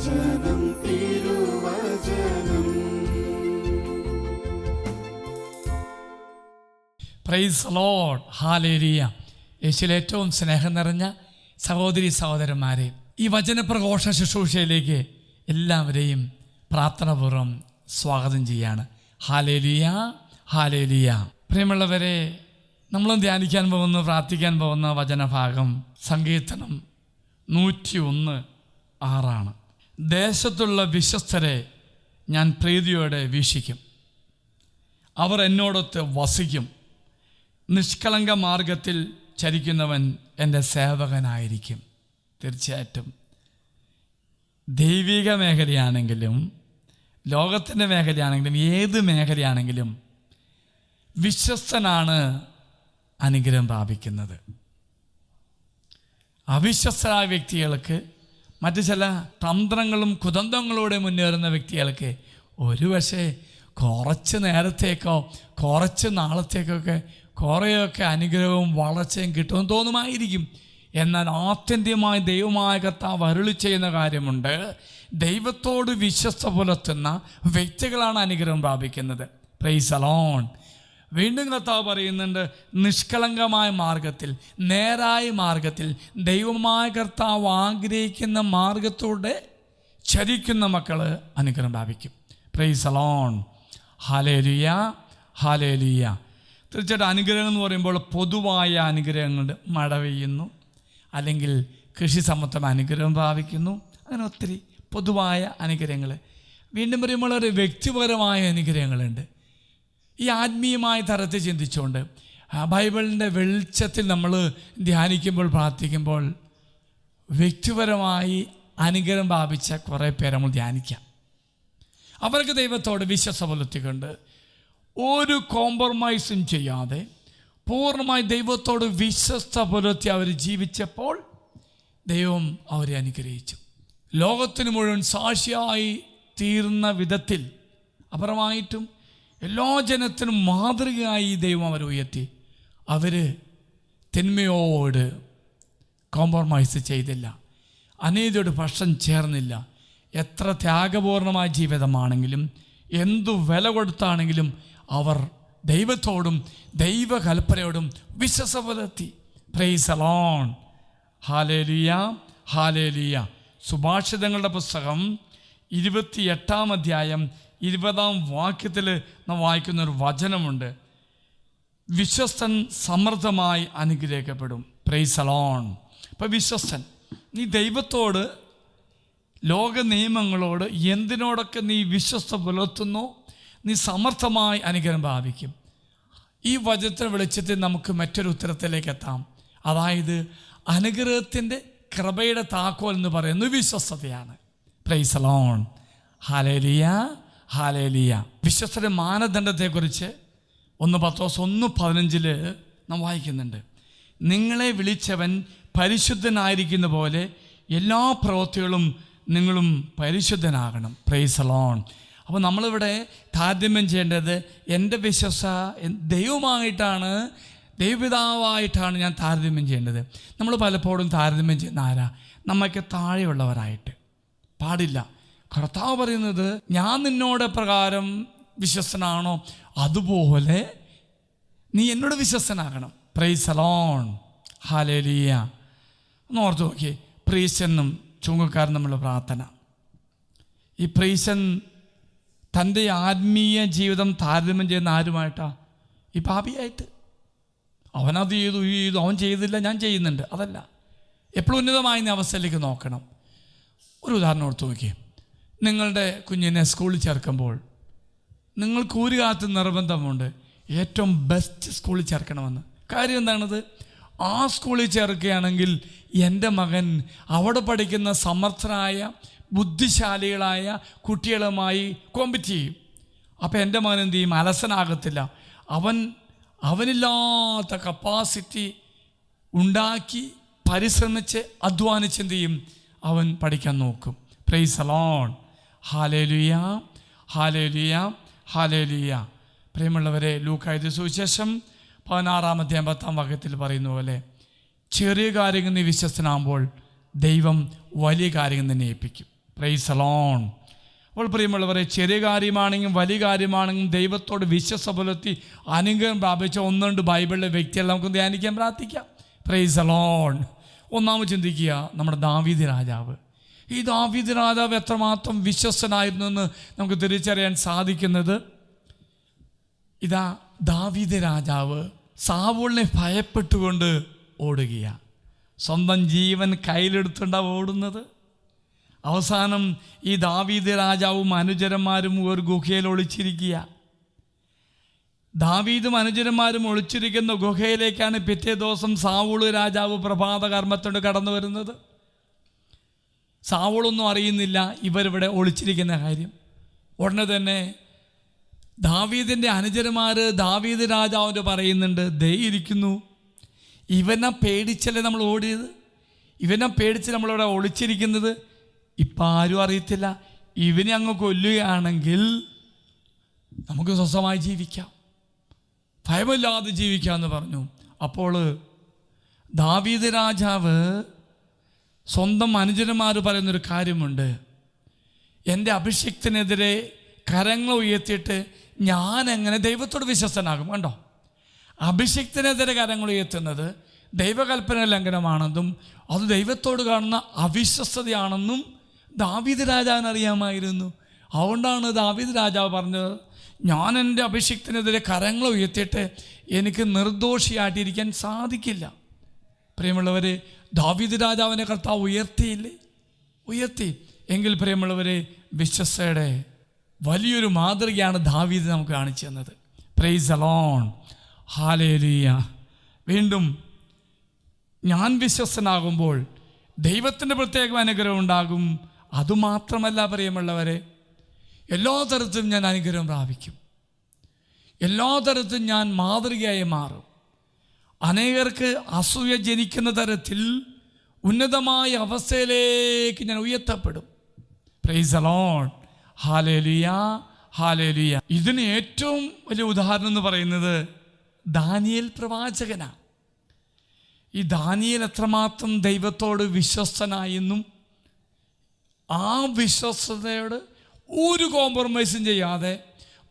തിരുവചനം. യേശുവിൽ ഏറ്റവും സ്നേഹം നിറഞ്ഞ സഹോദരി സഹോദരന്മാരെ ഈ വചനപ്രഘോഷ ശുശ്രൂഷയിലേക്ക് എല്ലാവരെയും പ്രാർത്ഥനാപൂർവം സ്വാഗതം ചെയ്യാണ്. ഹാലേലിയ ഹാലേലിയ പ്രിയമുള്ളവരെ നമ്മളും ധ്യാനിക്കാൻ പോകുന്ന പ്രാർത്ഥിക്കാൻ പോകുന്ന വചനഭാഗം സങ്കീർത്തനം നൂറ്റി ഒന്ന് ആറാണ്. ദേശത്തുള്ള വിശ്വസ്തരെ ഞാൻ പ്രീതിയോടെ വീക്ഷിക്കും. അവർ എന്നോടൊത്ത് വസിക്കും. നിഷ്കളങ്ക മാർഗത്തിൽ ചരിക്കുന്നവൻ എന്റെ സേവകനായിരിക്കും. തീർച്ചയായിട്ടും. ദൈവിക മേഖലയാണെങ്കിലും ലോകത്തിന്റെ മേഖലയാണെങ്കിലും ഏത് മേഖലയാണെങ്കിലും വിശ്വസ്തനാണ് അനുഗ്രഹം പ്രാപിക്കുന്നത്. അവിശ്വസ്തരായ വ്യക്തികൾക്ക് മറ്റു ചില തന്ത്രങ്ങളും കുതന്ത്രങ്ങളോടെ മുന്നേറുന്ന വ്യക്തികൾക്ക് ഒരു പക്ഷേ കുറച്ച് നേരത്തേക്കോ കുറച്ച് നാളത്തേക്കൊക്കെ കുറേയൊക്കെ അനുഗ്രഹവും വളർച്ചയും കിട്ടുമെന്ന് തോന്നുമായിരിക്കും. എന്നാൽ ആത്യന്തികമായി ദൈവമായ കർത്താവ് അരുളി ചെയ്യുന്ന കാര്യമുണ്ട്. ദൈവത്തോട് വിശ്വസ്ത പുലർത്തുന്ന വ്യക്തികളാണ് അനുഗ്രഹം പ്രാപിക്കുന്നത്. പ്രൈസ് അലോൺ വീണ്ടും കർത്താവ് പറയുന്നുണ്ട് നിഷ്കളങ്കമായ മാർഗത്തിൽ നേരായ മാർഗത്തിൽ ദൈവമായ കർത്താവ് ആഗ്രഹിക്കുന്ന മാർഗത്തോടെ ചരിക്കുന്ന മക്കൾ അനുഗ്രഹം പ്രാപിക്കും. പ്രൈസ് അലോൺ ഹാലേലിയ ഹാലേലിയ തീർച്ചയായിട്ടും അനുഗ്രഹം എന്ന് പറയുമ്പോൾ പൊതുവായ അനുഗ്രഹങ്ങൾ മഴ പെയ്യുന്നു അല്ലെങ്കിൽ കൃഷി സംബന്ധം അനുഗ്രഹം പ്രാപിക്കുന്നു. അങ്ങനെ ഒത്തിരി പൊതുവായ അനുഗ്രഹങ്ങൾ വീണ്ടും പറയുമ്പോൾ ഒരു വ്യക്തിപരമായ അനുഗ്രഹങ്ങളുണ്ട്. ഈ ആത്മീയമായ തരത്തിൽ ചിന്തിച്ചുകൊണ്ട് ബൈബിളിന്റെ വെളിച്ചത്തിൽ നമ്മൾ ധ്യാനിക്കുമ്പോൾ പ്രാർത്ഥിക്കുമ്പോൾ വ്യക്തിപരമായി അനുഗ്രഹം പ്രാപിച്ച കുറേ പേരെ നമ്മൾ ധ്യാനിക്കാം. അവർക്ക് ദൈവത്തോട് വിശ്വാസം പുലർത്തിക്കൊണ്ട് ഒരു കോംപ്രമൈസും ചെയ്യാതെ പൂർണമായി ദൈവത്തോട് വിശ്വസ്ത പുലർത്തി അവർ ജീവിച്ചപ്പോൾ ദൈവം അവരെ അനുഗ്രഹിച്ചു. ലോകത്തിന് മുഴുവൻ സാക്ഷിയായി തീർന്ന വിധത്തിൽ അപരമായിട്ടും എല്ലാ ജനത്തിനും മാതൃകയായി ദൈവം അവരെ ഉയർത്തി. അവർ തിന്മയോട് കോംപ്രമൈസ് ചെയ്തില്ല. അനീതിയോട് പക്ഷം ചേർന്നില്ല. എത്ര ത്യാഗപൂർണമായ ജീവിതമാണെങ്കിലും എന്തു വില കൊടുത്താണെങ്കിലും അവർ ദൈവത്തോടും ദൈവകൽപ്പനയോടും വിശ്വസ പുലർത്തി പ്രൈസ് അലോൺ ഹാലേലിയ ഹാലേലിയ സുഭാഷിതങ്ങളുടെ പുസ്തകം ഇരുപത്തി എട്ടാം അധ്യായം ഇരുപതാം വാക്യത്തിൽ നാം വായിക്കുന്ന ഒരു വചനമുണ്ട്. വിശ്വസ്തൻ സമൃദ്ധമായി അനുഗ്രഹിക്കപ്പെടും. പ്രൈസ് അലോൺ ഇപ്പം വിശ്വസ്തൻ നീ ദൈവത്തോട് ലോക നിയമങ്ങളോട് എന്തിനോടൊക്കെ നീ വിശ്വസ്ത പുലർത്തുന്നു? നീ സമർത്ഥമായി അനുഗ്രഹം ഭാവിക്കും ഈ വചനത്തിന് വെളിച്ചത്തിൽ നമുക്ക് മറ്റൊരു ഉത്തരത്തിലേക്ക് എത്താം. അതായത് അനുഗ്രഹത്തിന്റെ കൃപയുടെ താക്കോൽ എന്ന് പറയുന്നത് വിശ്വസ്തതയാണ്. പ്രൈസലോൺ ഹാലേലിയ ഹാലേലിയ. വിശ്വസ്തരുടെ മാനദണ്ഡത്തെക്കുറിച്ച് ഒന്ന് പത്തോസ് ഒന്ന് പതിനഞ്ചിൽ നാം വായിക്കുന്നുണ്ട്. നിങ്ങളെ വിളിച്ചവൻ പരിശുദ്ധനായിരിക്കുന്ന പോലെ എല്ലാ പ്രവൃത്തികളും നിങ്ങളും പരിശുദ്ധനാകണം. പ്രൈസ് അലോൺ അപ്പോൾ നമ്മളിവിടെ താരതമ്യം ചെയ്യേണ്ടത് എന്റെ വിശ്വസ ദൈവമായിട്ടാണ് ദൈവപിതാവായിട്ടാണ് ഞാൻ താരതമ്യം ചെയ്യേണ്ടത്. നമ്മൾ പലപ്പോഴും താരതമ്യം ചെയ്യുന്ന ആരാ? നമ്മൾക്ക് താഴെയുള്ളവരായിട്ട്. പാടില്ല. കർത്താവ് പറയുന്നത് ഞാൻ നിന്നോട് പ്രകാരം വിശ്വസനാണോ അതുപോലെ നീ എന്നോട് വിശ്വസനാകണം പ്രൈസ് അലോൺ ഹാലേലിയ ഒന്ന് ഓർത്ത് നോക്കിയേ. പ്രീശനും ചുങ്കക്കാരൻ നമ്മളുടെ പ്രാർത്ഥന. ഈ പ്രീശൻ തന്റെ ആത്മീയ ജീവിതം താരതമ്യം ചെയ്യുന്ന ആരുമായിട്ടാ? ഈ പാപിയായിട്ട്. അവനത് ചെയ്തു ഈ ചെയ്തു അവൻ ചെയ്തില്ല ഞാൻ ചെയ്യുന്നുണ്ട്. അതല്ല. എപ്പോഴും ഉന്നതമായി അവസ്ഥയിലേക്ക് നോക്കണം. ഒരു ഉദാഹരണം ഓർത്ത് നോക്കിയേ. നിങ്ങളുടെ കുഞ്ഞിനെ സ്കൂളിൽ ചേർക്കുമ്പോൾ നിങ്ങൾ ഒരു കാലത്ത് നിർബന്ധമുണ്ട് ഏറ്റവും ബെസ്റ്റ് സ്കൂളിൽ ചേർക്കണമെന്ന്. കാര്യം എന്താണത്? ആ സ്കൂളിൽ ചേർക്കുകയാണെങ്കിൽ എന്റെ മകൻ അവിടെ പഠിക്കുന്ന സമർത്ഥരായ ബുദ്ധിശാലികളായ കുട്ടികളുമായി കോമ്പറ്റ് ചെയ്യും. അപ്പോൾ എന്റെ മകൻ എന്ത് ചെയ്യും? അലസനാകത്തില്ല. അവൻ അവനില്ലാത്ത കപ്പാസിറ്റി ഉണ്ടാക്കി പരിശ്രമിച്ച് അധ്വാനിച്ച് എന്ത് ചെയ്യും? അവൻ പഠിക്കാൻ നോക്കും. Praise alone hallelujah hallelujah hallelujah. പ്രിയമുള്ളവരെ ലൂക്കായത് സുവിശേഷം പതിനാറാമത്തെ അമ്പത്താം വകത്തിൽ പറയുന്ന പോലെ ചെറിയ കാര്യങ്ങൾ നീ വിശ്വസനാകുമ്പോൾ ദൈവം വലിയ കാര്യങ്ങൾ നിന്നെ ഏൽപ്പിക്കും. പ്രൈസ് അലോൺ അപ്പോൾ പ്രിയമുള്ളവരെ ചെറിയ കാര്യമാണെങ്കിലും വലിയ കാര്യമാണെങ്കിലും ദൈവത്തോട് വിശ്വസ പുലർത്തി അനുഗ്രഹം പ്രാപിച്ച ഒന്നുണ്ട് ബൈബിളിലെ വ്യക്തികളെ നമുക്ക് ധ്യാനിക്കാൻ പ്രാർത്ഥിക്കാം. പ്രൈസ് അലോൺ ഒന്നാമത് ചിന്തിക്കുക നമ്മുടെ ദാവീദ് രാജാവ് ഈ ദാവീദ് രാജാവ് എത്രമാത്രം വിശ്വസ്തനായിരുന്നു എന്ന് നമുക്ക് തിരിച്ചറിയാൻ സാധിക്കുന്നത്. ഇതാ ദാവീദ് രാജാവ് സാവൂളിനെ ഭയപ്പെട്ടുകൊണ്ട് ഓടുകയാണ് സ്വന്തം ജീവൻ കയ്യിലെടുത്തുണ്ടാവും ഓടുന്നത്. അവസാനം ഈ ദാവീദ് രാജാവും അനുചരന്മാരും ഒരു ഗുഹയിൽ ഒളിച്ചിരിക്കുക ദാവീദും അനുചരന്മാരും ഒളിച്ചിരിക്കുന്ന ഗുഹയിലേക്കാണ് പിറ്റേ ദിവസം സാവൂൾ രാജാവ് പ്രഭാത കർമ്മത്തോട് കടന്നു വരുന്നത് സാവൂളൊന്നും അറിയുന്നില്ല ഇവരിവിടെ ഒളിച്ചിരിക്കുന്ന കാര്യം. ഉടനെ തന്നെ ദാവീദിന്റെ അനുചരന്മാർ ദാവീദ് രാജാവിന്റെ പറയുന്നുണ്ട് ദേ ഇരിക്കുന്നു. ഇവനെ പേടിച്ചല്ലേ നമ്മൾ ഓടിയത്? ഇവനെ പേടിച്ച് നമ്മളിവിടെ ഒളിച്ചിരിക്കുന്നത്? ഇപ്പം ആരും അറിയത്തില്ല. ഇവനെ അങ്ങ് കൊല്ലുകയാണെങ്കിൽ നമുക്ക് സ്വസ്ഥമായി ജീവിക്കാം. ഭയമില്ലാതെ ജീവിക്കാമെന്ന് പറഞ്ഞു. അപ്പോൾ ദാവീദ് രാജാവ് സ്വന്തം അനുജന്മാർ പറയുന്നൊരു കാര്യമുണ്ട്. എന്റെ അഭിഷിക്തിനെതിരെ കരങ്ങൾ ഉയർത്തിയിട്ട് ഞാൻ എങ്ങനെ ദൈവത്തോട് വിശ്വസനാകും കണ്ടോ? അഭിഷിക്തിനെതിരെ കരങ്ങൾ ഉയർത്തുന്നത് ദൈവകൽപ്പന ലംഘനമാണെന്നും അത് ദൈവത്തോട് കാണുന്ന അവിശ്വസ്തതയാണെന്നും ദാവീദ് രാജാവിന് അറിയാമായിരുന്നു. അതുകൊണ്ടാണ് ദാവീദ് രാജാവ് പറഞ്ഞത് ഞാൻ എന്റെ അഭിഷിക്തിനെതിരെ കരങ്ങൾ ഉയർത്തിയിട്ട് എനിക്ക് നിർദോഷിയായിട്ടിരിക്കാൻ സാധിക്കില്ല. പ്രിയമുള്ളവരെ ദാവീദ് രാജാവിനെ കർത്താവ് ഉയർത്തിയില്ലേ? ഉയർത്തി. എങ്കിൽ പ്രിയമുള്ളവരെ വിശ്വസയുടെ വലിയൊരു മാതൃകയാണ് ദാവീദ് നമുക്ക് കാണിച്ചു തന്നത്. പ്രൈസ് അലോൺ ഹാലേലിയ വീണ്ടും ഞാൻ വിശ്വസനാകുമ്പോൾ ദൈവത്തിന്റെ പ്രത്യേക അനുഗ്രഹം ഉണ്ടാകും. അതുമാത്രമല്ല പ്രിയമുള്ളവരെ എല്ലാ തരത്തിലും ഞാൻ അനുഗ്രഹം പ്രാപിക്കും. എല്ലാ തരത്തിലും ഞാൻ മാതൃകയായി മാറും. അനേകർക്ക് അസൂയ ജനിക്കുന്ന തരത്തിൽ ഉന്നതമായ അവസ്ഥയിലേക്ക് ഞാൻ ഉയർത്തപ്പെടും. പ്രൈസ് അലോൺ ഹാലേലിയ ഹാലേലിയ ഇതിന് ഏറ്റവും വലിയ ഉദാഹരണം എന്ന് പറയുന്നത് ദാനിയൽ പ്രവാചകനാണ് ഈ ദാനിയൽ എത്രമാത്രം ദൈവത്തോട് വിശ്വസ്തനായെന്നും ആ വിശ്വസ്തയോട് ഒരു കോംപ്രമൈസും ചെയ്യാതെ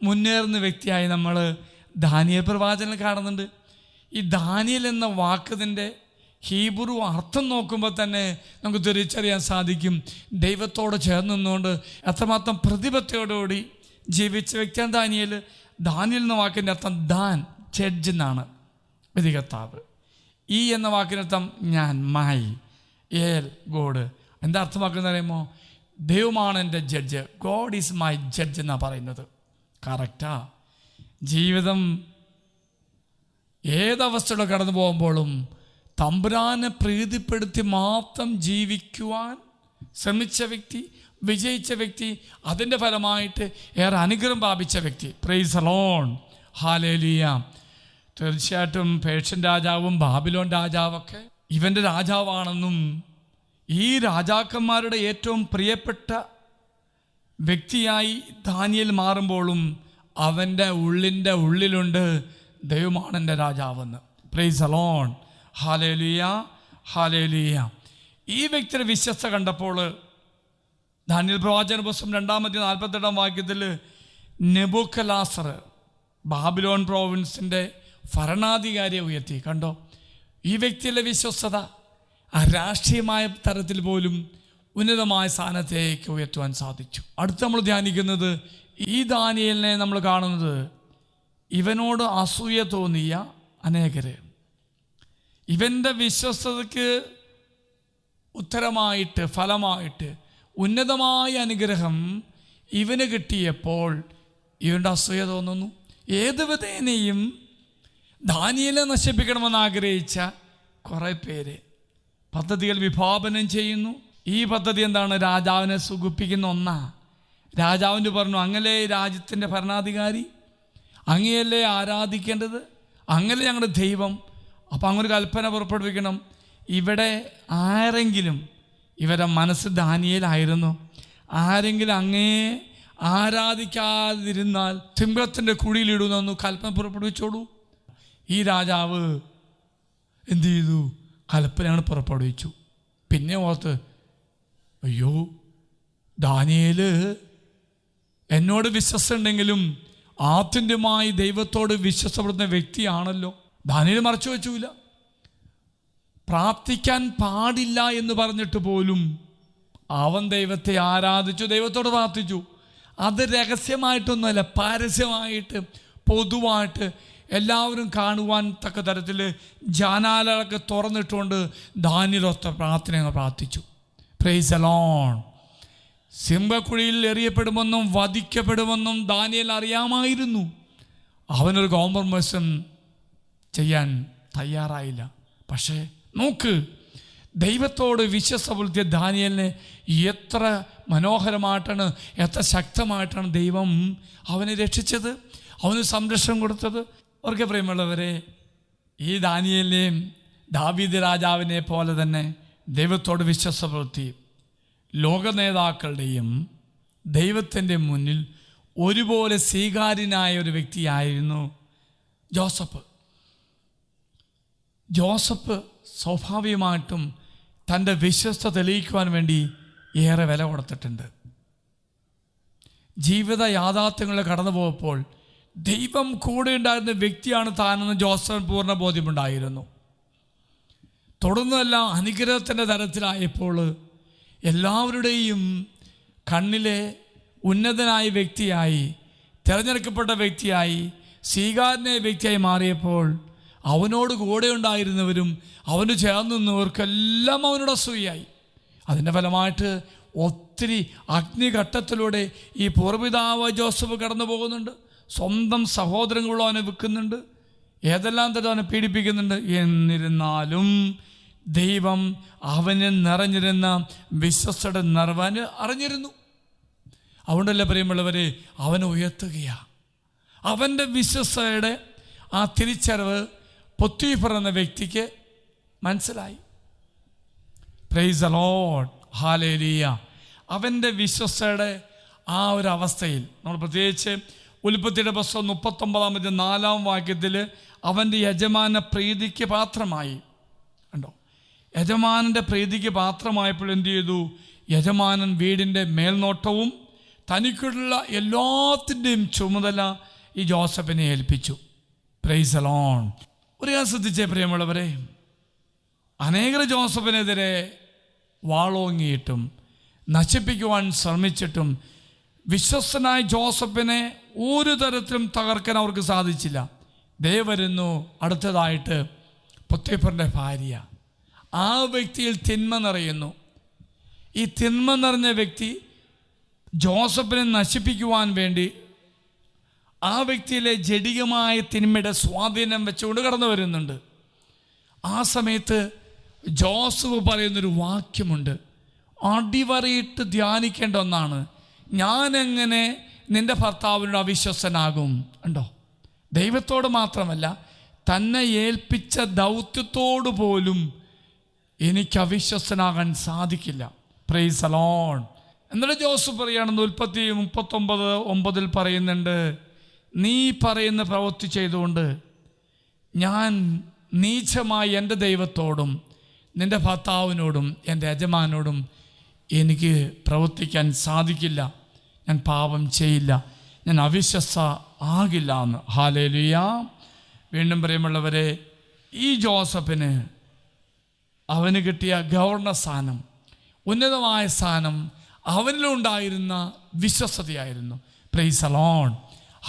മുന്നേറുന്ന വ്യക്തിയായി നമ്മൾ ദാനിയൽ പ്രവാചകനെ കാണുന്നുണ്ട്. ഈ ദാനിയൽ എന്ന വാക്കതിന്റെ ഹീബ്രു അർത്ഥം നോക്കുമ്പോൾ തന്നെ നമുക്ക് തിരിച്ചറിയാൻ സാധിക്കും. ദൈവത്തോട് ചേർന്ന് നിന്നുകൊണ്ട് എത്രമാത്രം പ്രതിബദ്ധയോടുകൂടി ജീവിച്ച വ്യക്തിയാണ് ദാനിയൽ. ദാനിയൽ എന്ന വാക്കിന്റെ അർത്ഥം ദാൻ ജഡ്ജ് എന്നാണ്. വിധികർത്താവ് ഈ എന്ന വാക്കിനർത്ഥം ഞാൻ മായി. ഏൽ ഗോഡ്. എന്താ അർത്ഥമാക്കുന്നത് അറിയുമോ? ദൈവമാണ് എന്റെ judge. God is my judge എന്നാണ് പറയുന്നത്. കറക്റ്റാ. ജീവിതം ഏതവസ്ഥയുടെ കടന്നു പോകുമ്പോഴും തമ്പുരാനെ പ്രീതിപ്പെടുത്തി മാത്രം ജീവിക്കുവാൻ ശ്രമിച്ച വ്യക്തി വിജയിച്ച വ്യക്തി അതിന്റെ ഫലമായിട്ട് ഏറെ അനുഗ്രഹം പ്രാപിച്ച വ്യക്തി. പ്രൈസ് അലോൺ ഹാലേലിയ തീർച്ചയായിട്ടും പേർഷ്യൻ രാജാവും ബാബിലോൺ രാജാവൊക്കെ ഇവന്റെ രാജാവാണെന്നും ഈ രാജാക്കന്മാരുടെ ഏറ്റവും പ്രിയപ്പെട്ട വ്യക്തിയായി ദാനിയൽ മാറുമ്പോഴും അവന്റെ ഉള്ളിന്റെ ഉള്ളിലുണ്ട് ദൈവമാണ് എന്റെ രാജാവെന്ന്. പ്രൈസ് അലോൺ ഹാലേലിയ ഹാലേലിയ ഈ വ്യക്തിയുടെ വിശ്വസ്ത കണ്ടപ്പോൾ ധാന്യൽ പ്രവാചന പുസ്തകം രണ്ടാമത്തെ നാൽപ്പത്തെട്ടാം വാക്യത്തിൽ നെബുക്കലാസർ ബാബിലോൺ പ്രോവിൻസിന്റെ ഭരണാധികാരിയെ ഉയർത്തി. കണ്ടോ? ഈ വ്യക്തിയുടെ വിശ്വസ്തത ആ രാഷ്ട്രീയമായ തരത്തിൽ പോലും ഉന്നതമായ സ്ഥാനത്തേക്ക് ഉയർത്തുവാൻ സാധിച്ചു. അടുത്ത് നമ്മൾ ധ്യാനിക്കുന്നത് ഈ ദാനിയലിനെ നമ്മൾ കാണുന്നത് ഇവനോട് അസൂയ തോന്നിയ അനേകര്. ഇവന്റെ വിശ്വസ്തതയ്ക്ക് ഉത്തരമായിട്ട് ഫലമായിട്ട് ഉന്നതമായ അനുഗ്രഹം ഇവന് കിട്ടിയപ്പോൾ ഇവന്റെ അസൂയ തോന്നുന്നു. ഏത് വിധേനയും ദാനിയലെ നശിപ്പിക്കണമെന്ന് ആഗ്രഹിച്ച കുറേ പേര് പദ്ധതികൾ വിഭാവനം ചെയ്യുന്നു. ഈ പദ്ധതി എന്താണ്? രാജാവിനെ സുഖിപ്പിക്കുന്ന ഒന്നാ. രാജാവിന്റെ പറഞ്ഞു അങ്ങനെ രാജ്യത്തിന്റെ ഭരണാധികാരി അങ്ങയല്ലേ ആരാധിക്കേണ്ടത്? അങ്ങനെ ഞങ്ങളുടെ ദൈവം? അപ്പം അങ്ങൊരു കൽപ്പന പുറപ്പെടുവിക്കണം. ഇവിടെ ആരെങ്കിലും ഇവരെ മനസ്സ് ദാനിയലായിരുന്നു? ആരെങ്കിലും അങ്ങേ ആരാധിക്കാതിരുന്നാൽ സിംഹത്തിന്റെ കുഴിയിലിടുന്നു കൽപ്പന പുറപ്പെടുവിച്ചോളൂ. ഈ രാജാവ് എന്തു ചെയ്തു? കൽപ്പനയാണ് പുറപ്പെടുവിച്ചു. പിന്നെ ഓർത്ത് അയ്യോ ദാനിയേൽ എന്നോട് വിശ്വസുണ്ടെങ്കിലും ആത്യന്തികമായി ദൈവത്തോട് വിശ്വസപ്പെടുന്ന വ്യക്തിയാണല്ലോ. ദാനിയേൽ മറച്ചു വെച്ചില്ല പ്രാർത്ഥിക്കാൻ പാടില്ല എന്ന് പറഞ്ഞിട്ട് പോലും അവൻ ദൈവത്തെ ആരാധിച്ചു ദൈവത്തോട് പ്രാർത്ഥിച്ചു. അത് രഹസ്യമായിട്ടൊന്നുമല്ല പരസ്യമായിട്ട് പൊതുവായിട്ട് എല്ലാവരും കാണുവാൻ തക്ക തരത്തിൽ ജാനാലകളൊക്കെ തുറന്നിട്ടുകൊണ്ട് ധാന്യരൊത്ത പ്രാർത്ഥന പ്രാർത്ഥിച്ചു. പ്രൈസ് അലോൺ സിംഹക്കുഴിയിൽ എറിയപ്പെടുമെന്നും വധിക്കപ്പെടുമെന്നും ദാനിയൽ അറിയാമായിരുന്നു. അവനൊരു കോംപ്രമൈസും ചെയ്യാൻ തയ്യാറായില്ല. പക്ഷേ നോക്ക് ദൈവത്തോട് വിശ്വസ പുലർത്തിയ ദാനിയലിനെ എത്ര മനോഹരമായിട്ടാണ് എത്ര ശക്തമായിട്ടാണ് ദൈവം അവനെ രക്ഷിച്ചത് അവന് സംരക്ഷണം കൊടുത്തത്. അവർക്ക് പ്രിയമുള്ളവരെ ഈ ദാനിയലിനെയും ദാവീദ് രാജാവിനെ പോലെ തന്നെ ദൈവത്തോട് വിശ്വസ പുലർത്തി ലോക നേതാക്കളുടെയും ദൈവത്തിന്റെ മുന്നിൽ ഒരുപോലെ സ്വീകാര്യനായ ഒരു വ്യക്തിയായിരുന്നു ജോസഫ്. ജോസഫ് സ്വാഭാവികമായിട്ടും തന്റെ വിശ്വസ്ത തെളിയിക്കുവാൻ വേണ്ടി ഏറെ വില കൊടുത്തിട്ടുണ്ട്. ജീവിത യാഥാർത്ഥ്യങ്ങളിൽ കടന്നു പോയപ്പോൾ ദൈവം കൂടെ ഉണ്ടായിരുന്ന വ്യക്തിയാണ് താനെന്ന് ജോസഫ് പൂർണ ബോധ്യമുണ്ടായിരുന്നു. തുടർന്നെല്ലാം അനുഗ്രഹത്തിന്റെ തരത്തിലായപ്പോൾ എല്ലാവരുടെയും കണ്ണിലെ ഉന്നതനായ വ്യക്തിയായി തിരഞ്ഞെടുക്കപ്പെട്ട വ്യക്തിയായി സ്വീകാരനായ വ്യക്തിയായി മാറിയപ്പോൾ അവനോട് കൂടെ ഉണ്ടായിരുന്നവരും അവന് ചേർന്ന് നിന്നവർക്കെല്ലാം അവനോട് അസൂയായി അതിന്റെ ഫലമായിട്ട് ഒത്തിരി അഗ്നിഘട്ടത്തിലൂടെ ഈ പൂർവിതാവ് ജോസഫ് കടന്നു പോകുന്നുണ്ട്. സ്വന്തം സഹോദരങ്ങളോ അവനെ വിൽക്കുന്നുണ്ട്. ഏതെല്ലാം തരം അവനെ പീഡിപ്പിക്കുന്നുണ്ട് എന്നിരുന്നാലും ദൈവം അവന് നിറഞ്ഞിരുന്ന വിശ്വസ്തയുടെ നിറവാന് അറിഞ്ഞിരുന്നു. അതുകൊണ്ടല്ലേ പ്രിയമുള്ളവരെ അവനെ ഉയർത്തുകയാണ് അവന്റെ വിശ്വസ്തയുടെ ആ തിരിച്ചറിവ് പൊത്തീഫർ എന്ന വ്യക്തിക്ക് മനസ്സിലായി. പ്രൈസ് അലോഡ് ഹാലേലിയ അവന്റെ വിശ്വസ്തയുടെ ആ ഒരു അവസ്ഥയിൽ നമ്മൾ പ്രത്യേകിച്ച് ഉൽപ്പത്തിയുടെ പുസ്തകം മുപ്പത്തൊമ്പതാമത്തെ നാലാം വാക്യത്തിൽ അവന്റെ യജമാന പ്രീതിക്ക് പാത്രമായി. യജമാനന്റെ പ്രീതിക്ക് പാത്രമായപ്പോൾ എന്ത് ചെയ്തു? യജമാനൻ വീടിന്റെ മേൽനോട്ടവും തനിക്കുള്ള എല്ലാത്തിന്റെയും ചുമതല ഈ ജോസഫിനെ ഏൽപ്പിച്ചു. പ്രൈസ് അലോൺ ഒരു ഞാൻ ശ്രദ്ധിച്ചേ പ്രിയമുള്ളവരെ. അനേകർ ജോസഫിനെതിരെ വാളോങ്ങിയിട്ടും നശിപ്പിക്കുവാൻ ശ്രമിച്ചിട്ടും വിശ്വസ്തനായ ജോസഫിനെ ഒരു തരത്തിലും തകർക്കാൻ അവർക്ക് സാധിച്ചില്ല. ദേ വരുന്നു അടുത്തതായിട്ട് പൊത്തേപ്പറിന്റെ ഭാര്യ. ആ വ്യക്തിയിൽ തിന്മ നിറയുന്നു. ഈ തിന്മ നിറഞ്ഞ വ്യക്തി ജോസഫിനെ നശിപ്പിക്കുവാൻ വേണ്ടി ആ വ്യക്തിയിലെ ജടികമായ തിന്മയുടെ സ്വാധീനം വെച്ചുകൊണ്ട് കടന്നു വരുന്നുണ്ട്. ആ സമയത്ത് ജോസഫ് പറയുന്നൊരു വാക്യമുണ്ട്. അടിവരയിട്ട് ധ്യാനിക്കേണ്ട ഒന്നാണ്. ഞാനെങ്ങനെ നിന്റെ ഭർത്താവിനോട് അവിശ്വസനാകും? ഉണ്ടോ? ദൈവത്തോട് മാത്രമല്ല തന്നെ ഏൽപ്പിച്ച ദൗത്യത്തോടു പോലും എനിക്ക് അവിശ്വസനാകാൻ സാധിക്കില്ല. പ്രൈസ് അലോൺ എന്നിട്ട് ജോസഫ് പറയുകയാണെന്ന് ഉൽപ്പത്തി മുപ്പത്തൊമ്പത് ഒമ്പതിൽ പറയുന്നുണ്ട് നീ പറയുന്ന പ്രവൃത്തി ചെയ്തുകൊണ്ട് ഞാൻ നീചമായി എന്റെ ദൈവത്തോടും നിന്റെ ഭർത്താവിനോടും എന്റെ യജമാനോടും എനിക്ക് പ്രവർത്തിക്കാൻ സാധിക്കില്ല. ഞാൻ പാപം ചെയ്യില്ല. ഞാൻ അവിശ്വസ ആകില്ല എന്ന്. ഹാലേലുയ വീണ്ടും പ്രിയമുള്ളവരെ ഈ ജോസഫിന് അവന് കിട്ടിയ ഗവർണർ സ്ഥാനം ഉന്നതമായ സ്ഥാനം അവനിലുണ്ടായിരുന്ന വിശ്വസതയായിരുന്നു praise alone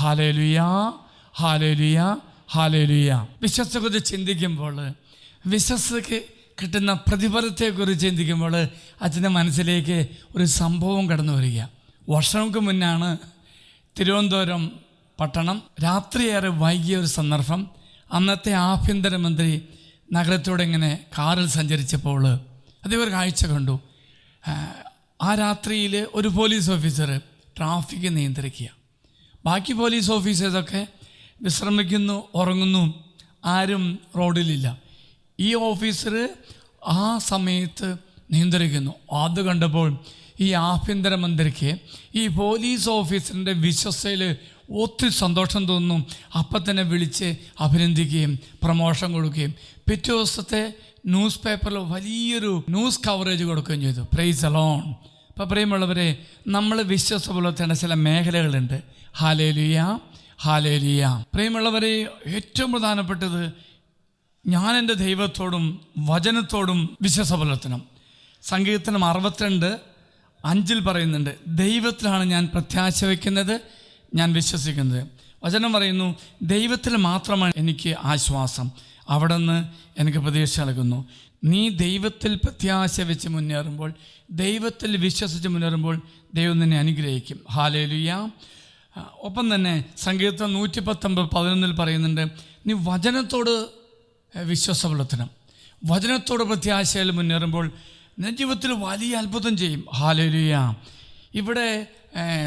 hallelujah hallelujah hallelujah വിശ്വസത്തെക്കുറിച്ച് ചിന്തിക്കുമ്പോൾ വിശ്വസതയ്ക്ക് കിട്ടുന്ന പ്രതിഫലത്തെക്കുറിച്ച് ചിന്തിക്കുമ്പോൾ അച്ഛന്റെ മനസ്സിലേക്ക് ഒരു സംഭവം കടന്നു വരിക. വർഷങ്ങൾക്ക് മുന്നാണ് തിരുവനന്തപുരം പട്ടണം രാത്രിയേറെ വൈകിയ ഒരു സന്ദർഭം. അന്നത്തെ ആഭ്യന്തരമന്ത്രി നഗരത്തോടെ ഇങ്ങനെ കാറിൽ സഞ്ചരിച്ചപ്പോൾ അതേ ഒരു കാഴ്ച കണ്ടു. ആ, രാത്രിയിൽ ഒരു പോലീസ് ഓഫീസർ ട്രാഫിക് നിയന്ത്രിക്കുക. ബാക്കി പോലീസ് ഓഫീസേഴ്സൊക്കെ വിശ്രമിക്കുന്നു ഉറങ്ങുന്നു ആരും റോഡിലില്ല. ഈ ഓഫീസർ ആ സമയത്ത് നിയന്ത്രിക്കുന്നു. അത് കണ്ടപ്പോൾ ഈ ആഭ്യന്തരമന്ത്രിക്ക് ഈ പോലീസ് ഓഫീസറിന്റെ വിശ്വസയിൽ ഒത്തിരി സന്തോഷം തോന്നുന്നു. അപ്പം തന്നെ വിളിച്ച് അഭിനന്ദിക്കുകയും പ്രമോഷൻ കൊടുക്കുകയും പിറ്റേ ദിവസത്തെ ന്യൂസ് പേപ്പറിൽ വലിയൊരു ന്യൂസ് കവറേജ് കൊടുക്കുകയും ചെയ്തു. പ്രൈസ് അലോൺ അപ്പം പ്രിയമുള്ളവരെ നമ്മൾ വിശ്വസ പുലർത്തേണ്ട ചില മേഖലകളുണ്ട്. ഹാലേലിയ ഹാലേലിയ പ്രിയമുള്ളവരെ ഏറ്റവും പ്രധാനപ്പെട്ടത് ഞാൻ എന്റെ ദൈവത്തോടും വചനത്തോടും വിശ്വസ പുലർത്തണം സങ്കീർത്തനം അറുപത്തിരണ്ട് അഞ്ചിൽ പറയുന്നുണ്ട് ദൈവത്തിലാണ് ഞാൻ പ്രത്യാശ വയ്ക്കുന്നത് ഞാൻ വിശ്വസിക്കുന്നത്. വചനം പറയുന്നു ദൈവത്തിൽ മാത്രമാണ് എനിക്ക് ആശ്വാസം. അവിടെ നിന്ന് എനിക്ക് പ്രതീക്ഷ നൽകുന്നു. നീ ദൈവത്തിൽ പ്രത്യാശ വെച്ച് മുന്നേറുമ്പോൾ ദൈവത്തിൽ വിശ്വസിച്ച് മുന്നേറുമ്പോൾ ദൈവം നിന്നെ അനുഗ്രഹിക്കും. ഹാലേലുയ ഒപ്പം തന്നെ സംഗീതം നൂറ്റി പത്തൊമ്പത് പതിനൊന്നിൽ പറയുന്നുണ്ട് നീ വചനത്തോട് വിശ്വാസം പുലർത്തണം വചനത്തോട് പ്രത്യാശയിൽ മുന്നേറുമ്പോൾ നിന്റെ ജീവിതത്തിൽ വലിയ അത്ഭുതം ചെയ്യും. ഹാലേലുയ ഇവിടെ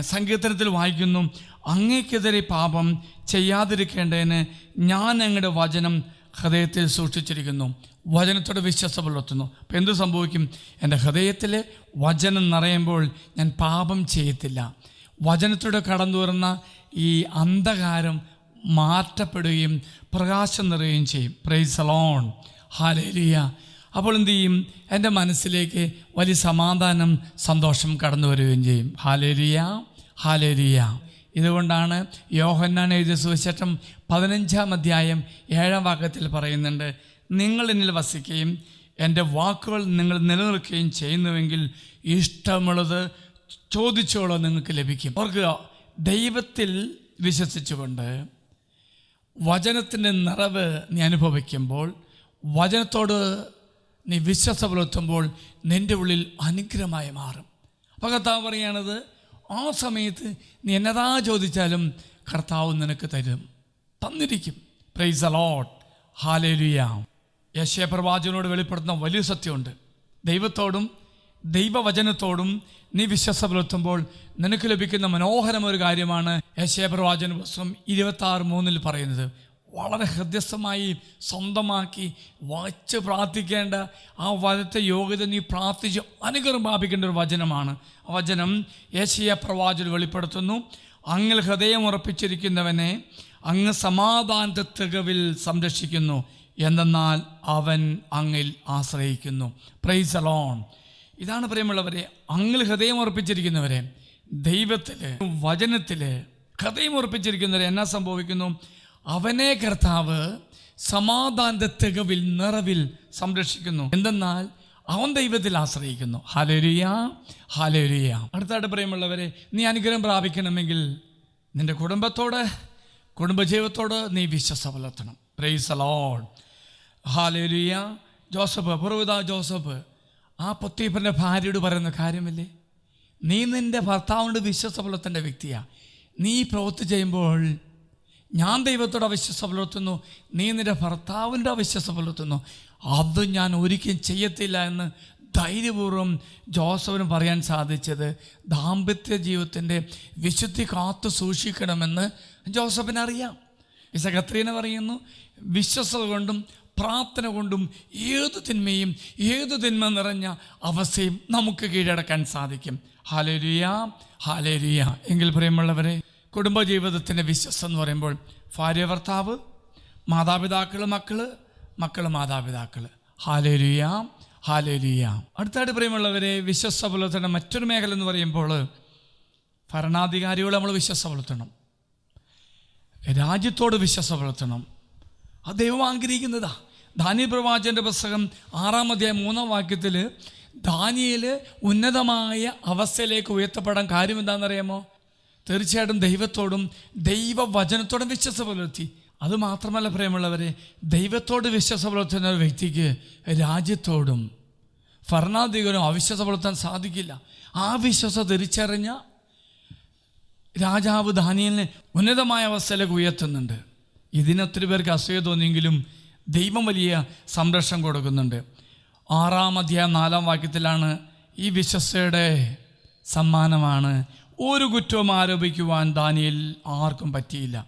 സങ്കീർത്തനത്തിൽ വായിക്കുന്നു അങ്ങേക്കെതിരെ പാപം ചെയ്യാതിരിക്കേണ്ടതിന് ഞാൻ അങ്ങയുടെ വചനം ഹൃദയത്തിൽ സൂക്ഷിച്ചിരിക്കുന്നു. വചനത്തോട് വിശ്വാസം പുലർത്തുന്നു. അപ്പം എന്ത് സംഭവിക്കും? എന്റെ ഹൃദയത്തിൽ വചനം നിറയുമ്പോൾ ഞാൻ പാപം ചെയ്യത്തില്ല. വചനത്തോടെ കടന്നു വരുന്ന ഈ അന്ധകാരം മാറ്റപ്പെടുകയും പ്രകാശം നിറയുകയും ചെയ്യും. പ്രൈസ് അലോൺ ഹാലേലിയ അപ്പോൾ എന്ത് ചെയ്യും? എന്റെ മനസ്സിലേക്ക് വലിയ സമാധാനം സന്തോഷം കടന്നു വരികയും ചെയ്യും. ഹാലേലിയ ഹാലേലിയ ഇതുകൊണ്ടാണ് യോഹന്നാൻ എഴുതിയ സുവിശേഷം പതിനഞ്ചാം അധ്യായം ഏഴാം വാക്യത്തിൽ പറയുന്നുണ്ട് നിങ്ങൾ എന്നിൽ വസിക്കുകയും എന്റെ വാക്കുകൾ നിങ്ങൾ നിലനിൽക്കുകയും ചെയ്യുന്നുവെങ്കിൽ ഇഷ്ടമുള്ളത് ചോദിച്ചോളോ നിങ്ങൾക്ക് ലഭിക്കും. ഓർക്കുക ദൈവത്തിൽ വിശ്വസിച്ചുകൊണ്ട് വചനത്തിന്റെ നിറവ് നീ അനുഭവിക്കുമ്പോൾ വചനത്തോട് നീ വിശ്വാസം പുലർത്തുമ്പോൾ നിന്റെ ഉള്ളിൽ അനുഗ്രഹമായി മാറും. അപ്പോൾ കർത്താവ് പറയുകയാണത് ആ സമയത്ത് നീ എന്നതാ ചോദിച്ചാലും കർത്താവ് നിനക്ക് തരും. തന്നിരിക്കും. പ്രൈസ് അലോട്ട് ഹാലേലുയ യശയപ്രവാചകനോട് വെളിപ്പെടുത്തുന്ന വലിയ സത്യമുണ്ട്. ദൈവത്തോടും ദൈവവചനത്തോടും നീ വിശ്വസ പുലർത്തുമ്പോൾ നിനക്ക് ലഭിക്കുന്ന മനോഹരമൊരു കാര്യമാണ് യശയപ്രവാചന പുസ്തകം ഇരുപത്തി ആറ് മൂന്നിൽ പറയുന്നത്. വളരെ ഹൃദ്യസ്ഥമായി സ്വന്തമാക്കി വച്ച് പ്രാർത്ഥിക്കേണ്ട ആ വചനത്തെ യോഗ്യത നീ പ്രാർത്ഥിച്ച് അനുഗ്രഹം പ്രാപിക്കേണ്ട ഒരു വചനമാണ്. ആ വചനം യേശയ പ്രവാചകൻ വെളിപ്പെടുത്തുന്നു. അങ്ങിൽ ഹൃദയം ഉറപ്പിച്ചിരിക്കുന്നവനെ അങ്ങ് സമാധാനത്തെ തികവിൽ സംരക്ഷിക്കുന്നു. എന്തെന്നാൽ അവൻ അങ്ങിൽ ആശ്രയിക്കുന്നു. പ്രൈസ് അലോൺ ഇതാണ് പ്രിയമുള്ളവരെ അങ്ങിൽ ഹൃദയം ഉറപ്പിച്ചിരിക്കുന്നവരെ ദൈവത്തിൽ വചനത്തിൽ ഹൃദയം ഉറപ്പിച്ചിരിക്കുന്നവരെ എന്നാ സംഭവിക്കുന്നു? അവനെ കർത്താവ് സമാധാനത്തെ തികവിൽ നിറവിൽ സംരക്ഷിക്കുന്നു. എന്തെന്നാൽ അവൻ ദൈവത്തിൽ ആശ്രയിക്കുന്നു. ഹലരിയ ഹലരിയ അടുത്തായിട്ട് പ്രിയമുള്ളവരെ നീ അനുഗ്രഹം പ്രാപിക്കണമെങ്കിൽ നിന്റെ കുടുംബത്തോട് കുടുംബജീവിതത്തോട് നീ വിശ്വസ പുലർത്തണം. പ്രൈസ് അലോൺ ഹാലേലിയ ജോസഫ് പുറവിത ജോസഫ് ആ പൊത്തീപ്പന്റെ ഭാര്യയോട് പറയുന്ന കാര്യമല്ലേ? നീ നിന്റെ ഭർത്താവിനോട് വിശ്വസ പുലർത്തേണ്ട വ്യക്തിയാണ് നീ പ്രവൃത്തി ചെയ്യുമ്പോൾ ഞാൻ ദൈവത്തോട് അവിശ്വസ പുലർത്തുന്നു. നീ നിന്റെ ഭർത്താവിന്റെ അവിശ്വസ പുലർത്തുന്നു. അത് ഞാൻ ഒരിക്കലും ചെയ്യത്തില്ല എന്ന് ധൈര്യപൂർവം ജോസഫിന് പറയാൻ സാധിച്ചത് ദാമ്പത്യ ജീവിതത്തിന്റെ വിശുദ്ധി കാത്തു സൂക്ഷിക്കണമെന്ന് ജോസഫിന് അറിയാം പറയുന്നു വിശ്വസത കൊണ്ടും പ്രാർത്ഥന കൊണ്ടും ഏത് തിന്മയും ഏത് തിന്മ നിറഞ്ഞ അവസ്ഥയും നമുക്ക് കീഴടക്കാൻ സാധിക്കും. ഹാലേരിയ ഹാലേരിയ എങ്കിൽ പ്രിയമുള്ളവരെ കുടുംബജീവിതത്തിന്റെ വിശ്വസം എന്ന് പറയുമ്പോൾ ഭാര്യ ഭർത്താവ് മാതാപിതാക്കൾ മക്കൾ മക്കൾ മാതാപിതാക്കൾ ഹാലേലിയാം ഹാലേലിയാം അടുത്തായിട്ട് പ്രിയമുള്ളവരെ വിശ്വസ പുലർത്തേണ്ട മറ്റൊരു മേഖല എന്ന് പറയുമ്പോൾ ഭരണാധികാരികളെ നമ്മൾ വിശ്വസ പുലർത്തണം. രാജ്യത്തോട് വിശ്വസ പുലർത്തണം. അത് ദൈവം ആഗ്രഹിക്കുന്നതാ. ദാനി പ്രവാചന്റെ പുസ്തകം ആറാം അധ്യായം മൂന്നാം വാക്യത്തിൽ ദാനിയിൽ ഉന്നതമായ അവസ്ഥയിലേക്ക് ഉയർത്തപ്പെടാൻ കാര്യം എന്താണെന്നറിയാമോ? തീർച്ചയായിട്ടും ദൈവത്തോടും ദൈവവചനത്തോടും വിശ്വാസം പുലർത്തി. അത് മാത്രമല്ല പ്രിയമുള്ളവരെ ദൈവത്തോട് വിശ്വാസം പുലർത്തുന്ന ഒരു വ്യക്തിക്ക് രാജ്യത്തോടും ഭരണാധികാരം അവിശ്വാസം പുലർത്താൻ സാധിക്കില്ല. ആ വിശ്വാസം തിരിച്ചറിഞ്ഞ രാജാവ് ദാനിയലിനെ ഉന്നതമായ അവസ്ഥയിലേക്ക് ഉയർത്തുന്നുണ്ട്. ഇതിനൊത്തിരി പേർക്ക് അസൂയ തോന്നിയെങ്കിലും ദൈവം വലിയ സംരക്ഷണം കൊടുക്കുന്നുണ്ട്. ആറാം അധ്യായം നാലാം വാക്യത്തിലാണ് ഈ വിശ്വസയുടെ സമ്മാനമാണ് ഒരു കുറ്റവും ആരോപിക്കുവാൻ ദാനിയിൽ ആർക്കും പറ്റിയില്ല.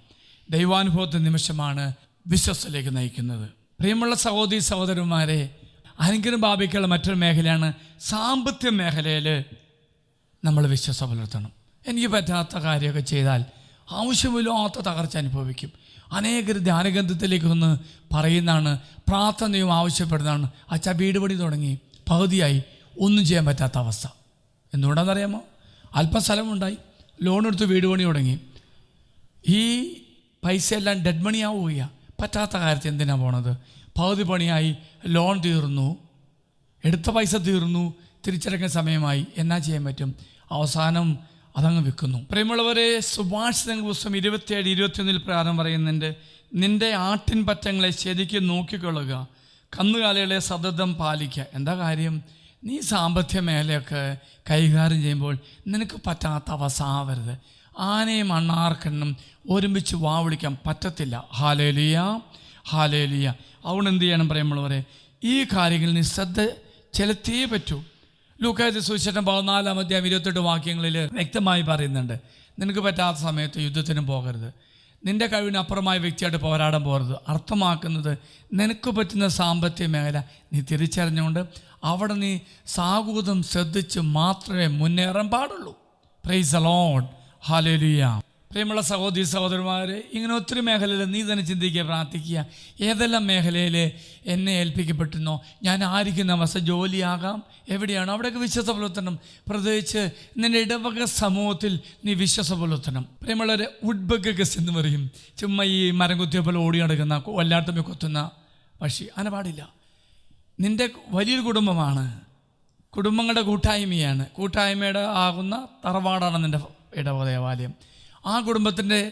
ദൈവാനുഭവത്തെ നിമിഷമാണ് വിശ്വസത്തിലേക്ക് നയിക്കുന്നത്. പ്രിയമുള്ള സഹോദരി സഹോദരന്മാരെ അനുഗ്രഹം ബാബിക്കുള്ള മറ്റൊരു മേഖലയാണ് സാമ്പത്തിക മേഖലയിൽ നമ്മൾ വിശ്വാസം പുലർത്തണം. എനിക്ക് പറ്റാത്ത കാര്യമൊക്കെ ചെയ്താൽ ആവശ്യമില്ലാത്ത തകർച്ച അനുഭവിക്കും. അനേകർ ധ്യാനഗ്രന്ഥത്തിലേക്ക് വന്ന് പറയുന്നതാണ് പ്രാർത്ഥനയും ആവശ്യപ്പെടുന്നതാണ്. അച്ഛാ വീട് പണി തുടങ്ങി പകുതിയായി ഒന്നും ചെയ്യാൻ പറ്റാത്ത അവസ്ഥ. എന്തുകൊണ്ടാണെന്നറിയാമോ? അല്പം സ്ഥലമുണ്ടായി ലോൺ എടുത്ത് വീട് പണി തുടങ്ങി. ഈ പൈസ എല്ലാം ഡെഡ് മണി ആവുകയാണ് പറ്റാത്ത കാര്യത്തിൽ എന്തിനാണ് പോണത്? പകുതി പണിയായി ലോൺ തീർന്നു. എടുത്ത പൈസ തീർന്നു. തിരിച്ചടക്കുന്ന സമയമായി. എന്നാ ചെയ്യാൻ പറ്റും? അവസാനം അതങ്ങ് വിൽക്കുന്നു. പ്രിയമുള്ളവരെ സുഭാഷിത പുസ്തകം ഇരുപത്തിയേഴ് ഇരുപത്തിയൊന്നിൽ പ്രകാരം പറയുന്നുണ്ട് നിന്റെ ആട്ടിൻ പറ്റങ്ങളെ ശരിക്കും നോക്കിക്കൊള്ളുക കന്നുകാലികളെ സതതം പാലിക്കുക. എന്താ കാര്യം? നീ സാമ്പത്തിക മേഖലയൊക്കെ കൈകാര്യം ചെയ്യുമ്പോൾ നിനക്ക് പറ്റാത്ത അവസാവരുത് ആനയും അണ്ണാർക്കണ്ണും ഒരുമിച്ച് വാ വിളിക്കാൻ പറ്റത്തില്ല. ഹാലേലിയ ഹാലേലിയ. അതുകൊണ്ട് എന്ത് ചെയ്യണം പറയുമ്പോഴവരെ ഈ കാര്യങ്ങളിൽ നീ ശ്രദ്ധ ചെലുത്തിയേ പറ്റൂ. ലൂക്കായത് സുശേഷം പതിനാലാം അധ്യായം ഇരുപത്തെട്ട് വാക്യങ്ങളിൽ വ്യക്തമായി പറയുന്നുണ്ട്. നിനക്ക് പറ്റാത്ത സമയത്ത് യുദ്ധത്തിനും പോകരുത്. നിന്റെ കഴിവിനപ്പുറമായ വ്യക്തിയായിട്ട് പോരാടാൻ പോകരുത്. അർത്ഥമാക്കുന്നത് നിനക്ക് പറ്റുന്ന സാമ്പത്തിക മേഖല നീ തിരിച്ചറിഞ്ഞുകൊണ്ട് അവിടെ നീ സാഹൂതം ശ്രദ്ധിച്ച് മാത്രമേ മുന്നേറാൻ പാടുള്ളൂ. പ്രൈസ് അലോൺ ഹാലേലുയ പ്രിയമുള്ള സഹോദരി സഹോദരന്മാരെ ഇങ്ങനെ ഒത്തിരി മേഖലയിൽ നീ തന്നെ ചിന്തിക്കുക പ്രാർത്ഥിക്കുക. ഏതെല്ലാം മേഖലയിൽ എന്നെ ഏൽപ്പിക്കപ്പെട്ടുന്നോ ഞാൻ ആയിരിക്കുന്ന അവസ്ഥ ജോലിയാകാം. എവിടെയാണ്? അവിടെയൊക്കെ വിശ്വസ പുലർത്തണം പ്രത്യേകിച്ച് നിന്റെ ഇടവക സമൂഹത്തിൽ നീ വിശ്വസ പുലർത്തണം പ്രിയമുള്ളവരെ ഉഡ്ബഗസ് എന്ന് പറയും. ചുമ്മാ ഈ മരം കുത്തിയ പോലെ ഓടി നടക്കുന്ന വല്ലാത്തമ്മ കൊത്തുന്ന പക്ഷി. അങ്ങനെ പാടില്ല. നിന്റെ വലിയൊരു കുടുംബമാണ്. കുടുംബങ്ങളുടെ കൂട്ടായ്മയാണ്. കൂട്ടായ്മയുടെ ആകുന്ന തറവാടാണ് നിന്റെ ഇടവ ദേവാലയം. ആ കുടുംബത്തിന്റെ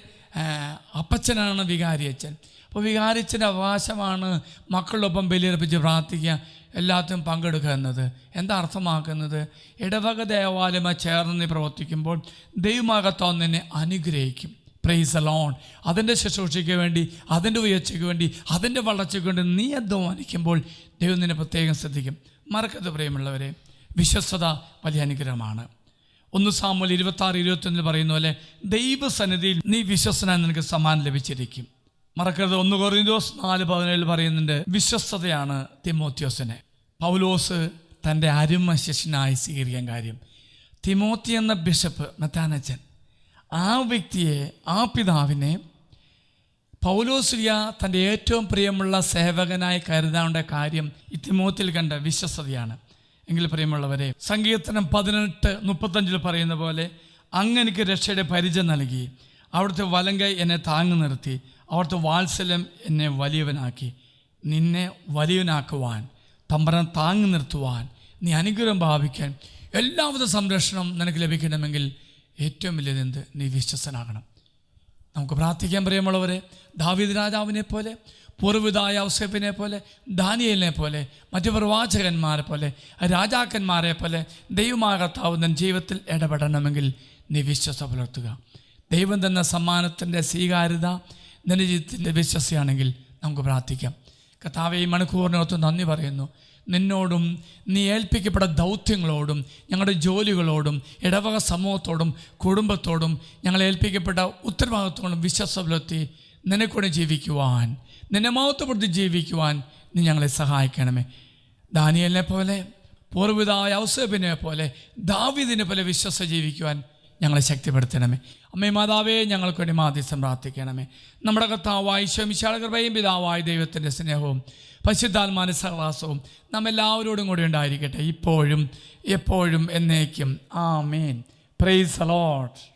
അപ്പച്ചനാണ് വികാരി അച്ഛൻ അപ്പോൾ വികാരിച്ചന്റെ അവകാശമാണ് മക്കളൊപ്പം ബലിയർപ്പിച്ച് പ്രാർത്ഥിക്കുക എല്ലാത്തിനും പങ്കെടുക്കുക എന്നത്. എന്താ അർത്ഥമാക്കുന്നത്? ഇടവക ദേവാലയമായി ചേർന്ന് നീ പ്രവർത്തിക്കുമ്പോൾ ദൈവമാകത്തോ നിന്നെ അനുഗ്രഹിക്കും. പ്രൈസ് അലോൺ അതിന്റെ ശുശ്രൂഷയ്ക്ക് വേണ്ടി അതിന്റെ ഉയർച്ചയ്ക്ക് വേണ്ടി അതിന്റെ വളർച്ചയ്ക്ക് വേണ്ടി നീ അധ്വാനിക്കുമ്പോൾ ദൈവം നിന്നെ പ്രത്യേകം ശ്രദ്ധിക്കും. മറക്കത് പ്രിയമുള്ളവരെ. വിശ്വസ്തത വലിയ അനുഗ്രഹമാണ്. ഒന്ന് സാമൂൽ ഇരുപത്തി ആറ് ഇരുപത്തൊന്നിൽ പറയുന്ന പോലെ ദൈവസന്നിധിയിൽ നീ വിശ്വസനായി നിനക്ക് സമ്മാനം ലഭിച്ചിരിക്കും. മറക്കരുത് ഒന്ന് കൊറിന്തോസ് നാല് പതിനേഴിൽ പറയുന്നുണ്ട് വിശ്വസ്തതയാണ് തിമോത്യോസിനെ പൗലോസ് തന്റെ അരുമ ശിഷ്യനായി സ്വീകരിക്കാൻ കാര്യം. തിമോത്തി എന്ന ബിഷപ്പ് മെത്താനച്ചൻ ആ വ്യക്തിയെ ആ പിതാവിനെ പൗലോസ്ലിയ തന്റെ ഏറ്റവും പ്രിയമുള്ള സേവകനായി കരുതാവേണ്ട കാര്യം ഈ തിമോത്തിൽ കണ്ട വിശ്വസ്തതയാണ്. എങ്കിൽ പ്രിയമുള്ളവരെ സങ്കീർത്തനം പതിനെട്ട് മുപ്പത്തഞ്ചിൽ പറയുന്ന പോലെ അങ്ങനെക്ക് രക്ഷയുടെ പരിചയം നൽകി. അവിടുത്തെ വലങ്കൈ എന്നെ താങ്ങി നിർത്തി. അവിടുത്തെ വാത്സല്യം എന്നെ വലിയവനാക്കി. നിന്നെ വലിയവനാക്കുവാൻ തമ്പരം താങ്ങി നിർത്തുവാൻ നീ അനുഗ്രഹം ഭാവിക്കാൻ എല്ലാവിധ സംരക്ഷണം നിനക്ക് ലഭിക്കണമെങ്കിൽ ഏറ്റവും വലിയത് എന്ത്? നീ വിശ്വസനാകണം നമുക്ക് പ്രാർത്ഥിക്കാൻ പ്രിയമുള്ളവരെ. ദാവീദ് രാജാവിനെ പോലെ പൂർവിതായ ഔസേപ്പിനെ പോലെ ദാനിയലിനെ പോലെ മറ്റു പ്രവാചകന്മാരെ പോലെ രാജാക്കന്മാരെ പോലെ ദൈവമാകത്താവുന്ന ജീവിതത്തിൽ ഇടപെടണമെങ്കിൽ നീ വിശ്വസ പുലർത്തുക ദൈവം തന്ന സമ്മാനത്തിന്റെ സ്വീകാര്യത നിന്റെ ജീവിതത്തിന്റെ വിശ്വസയാണെങ്കിൽ നമുക്ക് പ്രാർത്ഥിക്കാം. കർത്താവ് ഈ മണിക്കൂറിനകത്ത് നന്ദി പറയുന്നു. നിന്നോടും നീ ഏൽപ്പിക്കപ്പെട്ട ദൗത്യങ്ങളോടും ഞങ്ങളുടെ ജോലികളോടും ഇടവക സമൂഹത്തോടും കുടുംബത്തോടും ഞങ്ങൾ ഏൽപ്പിക്കപ്പെട്ട ഉത്തരവാദിത്വങ്ങളും വിശ്വസ പുലർത്തി നിനക്കൂടെ ജീവിക്കുവാൻ നിന്നെ മഹത്വപ്പെടുത്തി ജീവിക്കുവാൻ നീ ഞങ്ങളെ സഹായിക്കണമേ. ദാനിയലിനെ പോലെ പൂർവിതായ ഔസേബിനെ പോലെ ദാവിദിനെ പോലെ വിശ്വസ ജീവിക്കുവാൻ ഞങ്ങളെ ശക്തിപ്പെടുത്തണമേ. അമ്മേ മാതാവേ ഞങ്ങൾക്ക് വേണ്ടി മാധ്യസ്ഥം പ്രാർത്ഥിക്കണമേ. നമ്മുടെ കർത്താവായ ശമിശാല കൃപയും പിതാവായ ദൈവത്തിന്റെ സ്നേഹവും പശുദ്ധാത്മാന സഹവാസവും നാം എല്ലാവരോടും കൂടി ഉണ്ടായിരിക്കട്ടെ. ഇപ്പോഴും എപ്പോഴും എന്നേക്കും. ആ മേൻ പ്രൈസ് അലോട്ട്